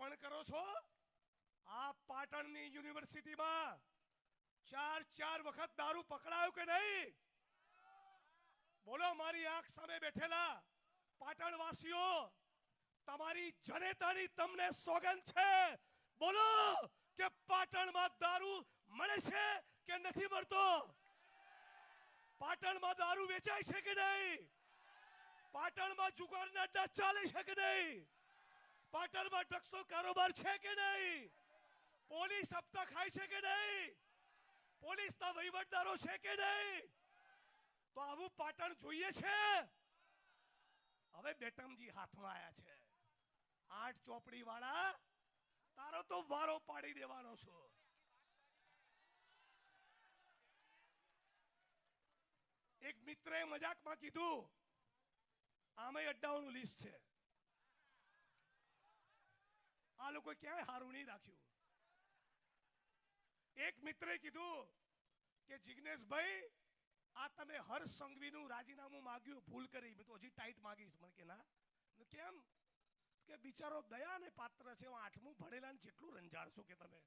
પણ કરો છો? આ પાટણની યુનિવર્સિટીમાં ચાર ચાર વખત દારૂ પકડાયો કે નહીં? બોલો, મારી આંખ સામે બેઠેલા પાટણવાસીઓ, તમારી જનેતાની તમને સોગંદ છે. બોલો કે પાટણમાં દારૂ મળે છે કે નથી મળતો? પાટણમાં દારૂ વેચાય છે કે નહીં? પાટણમાં જુગારના અડ્ડા ચાલે છે કે નહીં? પાટણમાં ડ્રગ્સનો કારોબાર છે કે નહીં? પોલીસ હપ્તા ખાય છે કે નહીં? પોલીસના વહીવટદારો છે કે નહીં? તો આવું પાટણ જોઈએ છે? હવે બેટમજી હાથમાં આયા છે. આઠ ચોપડી વાળા તારો તો વારો પાડી દેવાનો છો. એક મિત્રએ મજાકમાં કીધું આમે અડ્ડાઓનું લિસ્ટ છે. આ લોકો ક્યાંય હારું નહીં રાખ્યું. એક મિત્રે કીધું કે જિજ્ઞેશભાઈ આ તમે હર્ષ સંઘવીનું રાજીનામું માગ્યું, ભૂલ કરી. મેં તો હજી ટાઈટ માગીશ. મને કે, ના. કેમ? કે, બિચારો દયા ને પાત્ર છે આઠમું ભણેલા ને જેટલું રંજાડશો કે તમે.